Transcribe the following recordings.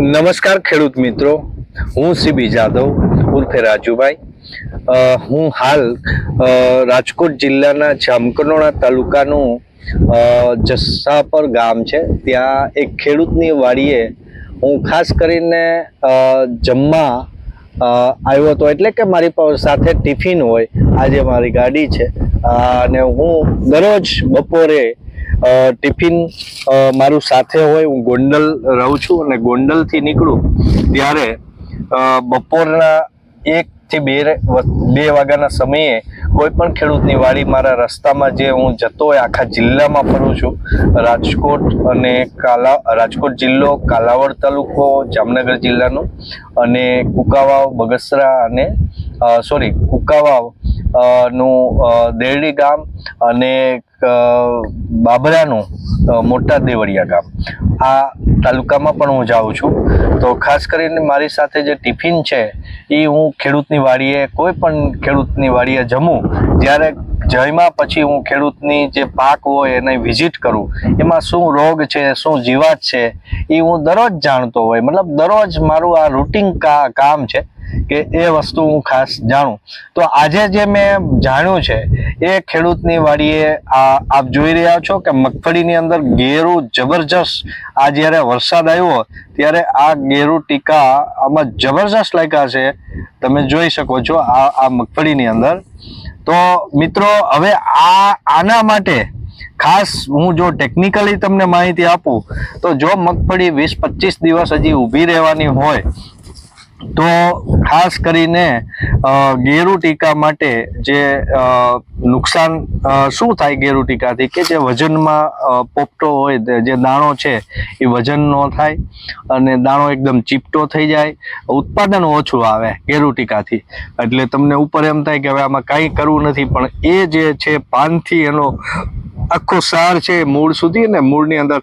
નમસ્કાર ખેડૂત મિત્રો. હું સીબી જાદવ, ઉર્ફે રાજુભાઈ. હું હાલ રાજકોટ જિલ્લાના જામકંડોળા તાલુકાનું જસ્સાપર ગામ છે. ત્યાં એક ખેડૂતની વાડીએ હું ખાસ કરીને જમવા આવ્યો હતો. એટલે કે મારી સાથે ટિફિન હોય. આજે મારી ગાડી છે. અને હું દરરોજ બપોરે ટિફિન મારું સાથે હોય, હું ગોંડલ રહું છું અને ગોંડલથી નીકળું ત્યારે બપોરના એકથી બે બે વાગ્યાના સમયે કોઈ પણ ખેડૂતની વાડી મારા રસ્તામાં જે હું જતો હોય, આખા જિલ્લામાં ફરું છું. રાજકોટ અને કાલા, રાજકોટ જિલ્લો, કાલાવડ તાલુકો, જામનગર જિલ્લાનો અને કુકાવાવ, બગસરા અને સોરી, કુકાવાવનું દેરડી ગામ અને બાબરાનું મોટા દેવળિયા ગામ. આ તાલુકામાં પણ હું જાઉં છું. તો ખાસ કરીને મારી સાથે જે ટિફિન છે, એ હું ખેડૂતની વાડીએ, કોઈ પણ ખેડૂતની વાડીએ જમું, જ્યારે જયમાં પછી હું ખેડૂતની જે પાક હોય એને વિઝિટ કરું, એમાં શું રોગ છે, શું જીવાત છે, એ હું દરરોજ જાણતો હોય. મતલબ દરરોજ મારું આ રૂટિન કામ છે કે એ વસ્તુ હું ખાસ જાણું. તો આજે જે મેં જાણ્યું છે, એ ખેડૂતની વાડીએ આ આપ જોઈ રહ્યા છો કે મગફળીની અંદર ગેરું જબરજસ્ત આ જ્યારે વરસાદ આવ્યો ત્યારે આ ગેરું ટીકા આમાં જબરજસ્ત લાગ્યા છે. તમે જોઈ શકો છો આ આ મગફળીની અંદર. તો મિત્રો, હવે આ, આના માટે ખાસ હું જો ટેકનિકલી તમને માહિતી આપું, તો જો મગફળી વીસ પચીસ દિવસ હજી ઊભી રહેવાની હોય તો ખાસ કરીને ગેરુ ટીકા માટે જે નુકસાન શું થાય ગેરુ ટીકાથી? કે જે વજનમાં પોપટો હોય જે દાણો છે, એ વજન ન થાય અને દાણો એકદમ ચીપટો થઈ જાય. ઉત્પાદન ઓછું આવે ગેરુ ટીકાથી. એટલે તમને ઉપર એમ થાય કે હવે આમાં કાંઈ કરવું નથી, પણ એ જે છે, પાનથી એનો આખો સાર છે, મૂળ સુધી ને મૂળની અંદર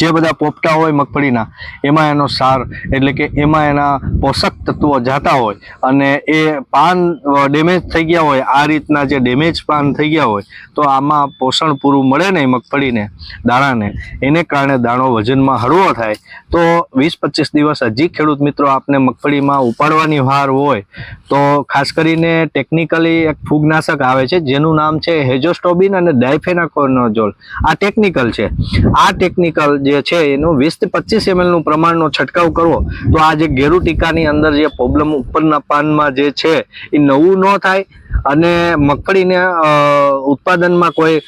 જે બધા પોપટા હોય મગફળીના, એમાં એનો સાર, એટલે કે એમાં એના પોષક તત્વો જાતા હોય અને એ પાન ડેમેજ થઈ ગયા હોય, આ રીતના જે ડેમેજ પાન થઈ ગયા હોય, તો આમાં પોષણ પૂરું મળે નહીં મગફળીને, દાણાને. એને કારણે દાણો વજનમાં હળવો થાય. તો વીસ પચીસ દિવસ હજી ખેડૂત મિત્રો આપને મગફળીમાં ઉપાડવાની વાર હોય, તો ખાસ કરીને ટેકનિકલી એક ફૂગનાશક આવે છે, જેનું નામ છે હેજોસ્ટોબિન અને ડાયફેનાકોનોઝોલ આ ટેકનિકલ છે. આ ટેકનિકલ જે છે એનું વીસથી પચીસ એમએલનું પ્રમાણનો છંટકાવ કરવો, તો આ જે ઘેરુ ટીકાની અંદર જે પ્રોબ્લેમ ઉપરના પાનમાં જે છે, એ નવું ન થાય અને મગફળીને ઉત્પાદનમાં કોઈ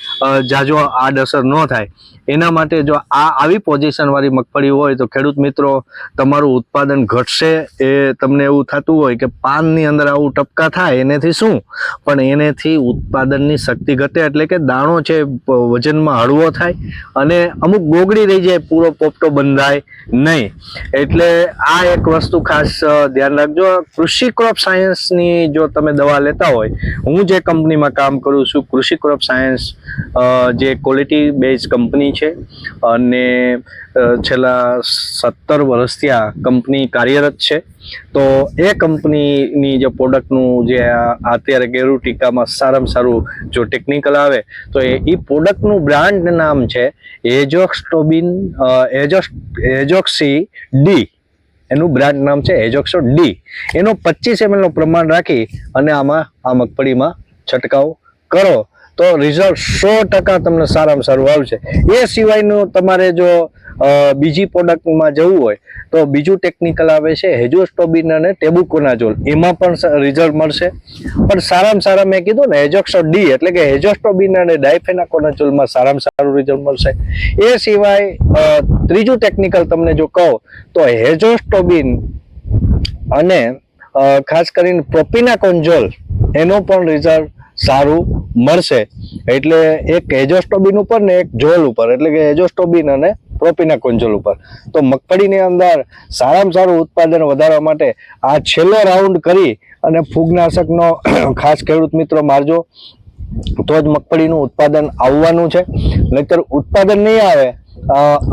જાજો આડઅસર ન થાય. એના માટે જો આ આવી પોઝિશનવાળી મગફળી હોય તો ખેડૂત મિત્રો, તમારું ઉત્પાદન ઘટશે એ તમને એવું થતું હોય કે પાનની અંદર આવું ટપકા થાય, એનાથી શું? પણ એનેથી ઉત્પાદનની શક્તિ ઘટે એટલે કે દાણો છે વજનમાં હળવો થાય અને અમુક ગોગડી રહી જાય, પૂરો પોપટો બંધાય નહીં. એટલે આ એક વસ્તુ ખાસ ધ્યાન રાખજો. કૃષિ ક્રોપ સાયન્સની જો તમે દવા લેતા હોય હું જે કંપનીમાં કામ કરું છું, કૃષિ ક્રોપ સાયન્સ જે ક્વોલિટી બેઝ કંપની છે, અને છેલ્લા સત્તર વર્ષથી આ કંપની કાર્યરત છે. તો એ કંપનીની જે પ્રોડક્ટનું જે અત્યારે ગેરુ ટીકામાં સારામાં સારું જો ટેકનિકલ આવે, તો એ એ પ્રોડક્ટનું બ્રાન્ડ નામ છે એજોક્સ્ટોબિન એજોક્સ એજોક્સી ડી એનું બ્રાન્ડ નામ છે એજોક્સો ડી. એનો પચીસ એમએલનું પ્રમાણ રાખી અને આમાં આ મગફળીમાં છંટકાવ કરો. તો રિઝલ્ટ સો ટકા તમને સારામાં સારું આવશે. એ સિવાયનું તમારે જો બીજી પ્રોડક્ટમાં જવું હોય, તો બીજું ટેકનિકલ આવે છે હેજોસ્ટોબિન અને ટેબુકોનાઝોલ એમાં પણ રિઝલ્ટ મળશે. પણ સારામાં સારા મેં કીધું ને હેજોક્સો ડી એટલે કે હેજોસ્ટોબિન અને ડાયફેનાકોનાઝોલમાં સારામાં સારું રિઝલ્ટ મળશે. એ સિવાય ત્રીજું ટેકનિકલ તમને જો કહો, તો હેજોસ્ટોબિન અને ખાસ કરીને પ્રોપિનાકોન્ઝોલ એનો પણ રિઝલ્ટ સારું મળશે. એટલે એક એજોસ્ટોબિન ઉપર ને એક જોલ ઉપર. એટલે કે એજોસ્ટોબિન અને પ્રોપિનાકોન્ઝોલ ઉપર. તો મગફળીની અંદર સારામાં સારું ઉત્પાદન વધારવા માટે આ છેલ્લો રાઉન્ડ કરી અને ફૂગનાશકનો ખાસ ખેડૂત મિત્રો મારજો. તો જ મગફળીનું ઉત્પાદન આવવાનું છે. નહીતર ઉત્પાદન નહીં આવે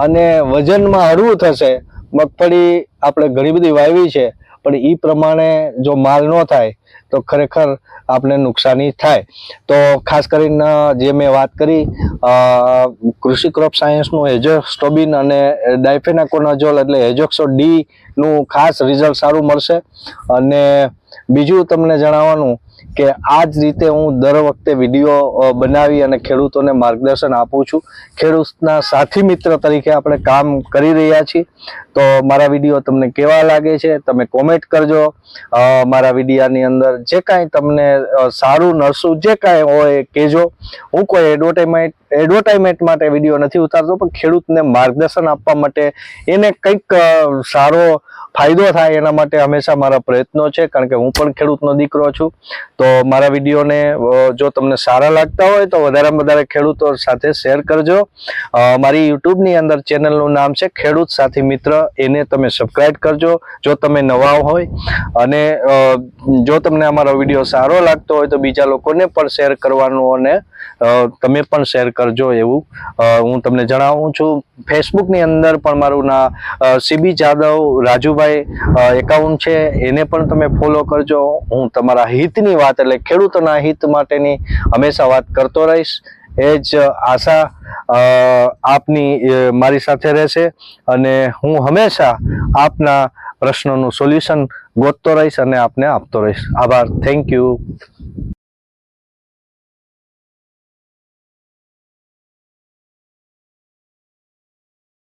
અને વજનમાં હળવું થશે, મગફળી આપણે ઘણી બધી વાવી છે. પણ એ પ્રમાણે જો માલ ન થાય, તો ખરેખર આપણે નુકસાની થાય. તો ખાસ કરીને જે મેં વાત કરી કૃષિ ક્રોપ સાયન્સનું એજોસ્ટોબિન અને ડાયફેનાકોનાઝોલ એટલે એજોક્સો ડીનું ખાસ રિઝલ્ટ સારું મળશે. અને બીજું તમને જણાવવાનું કે આ જ રીતે હું દર વખતે વીડિયો બનાવી અને ખેડૂતોને માર્ગદર્શન આપું છું. ખેડૂતના સાથી મિત્ર તરીકે આપણે કામ કરી રહ્યા છીએ. તો મારા વીડિયો તમને કેવા લાગે છે, તમે કોમેન્ટ કરજો. મારા વિડીયાની અંદર જે કાંઈ તમને સારું, નરસું જે કાંઈ હોય કહેજો. હું કોઈ એડવર્ટાઇમેન્ટ એડવર્ટાઇમેન્ટ માટે વીડિયો નથી ઉતારતો, પણ ખેડૂતને માર્ગદર્શન આપવા માટે એને કંઈક સારો ફાયદો થાય એના માટે હંમેશા મારા પ્રયત્નો છે, કારણ કે હું પણ ખેડૂતનો દીકરો છું. તો મારા વિડીયોને જો તમને સારા લાગતા હોય તો વધારેમાં વધારે ખેડૂતો સાથે શેર કરજો. મારી યુટ્યુબની અંદર ચેનલનું નામ છે, ખેડૂત સાથી મિત્ર. એને તમે સબસ્ક્રાઈબ કરજો, જો તમે નવા હોય. અને જો તમને અમારો વીડિયો સારો લાગતો હોય તો બીજા લોકોને પણ શેર કરવાનું અને તમે પણ શેર કરજો એવું હું તમને જણાવું છું. ફેસબુકની અંદર પણ મારું ના સીબી જાદવ રાજુભાઈ એકાઉન્ટ છે, એને પણ તમે ફોલો કરજો. હું તમારા હિતની વાત, એટલે ખેડૂતોના હિત માટેની હંમેશા વાત કરતો રહીશ. એ જ આશા આપની મારી સાથે રહેશે અને હું હંમેશા આપના પ્રશ્નોનું સોલ્યુશન ગોતતો રહીશ અને આપને આપતો રહીશ. આભાર. Thank you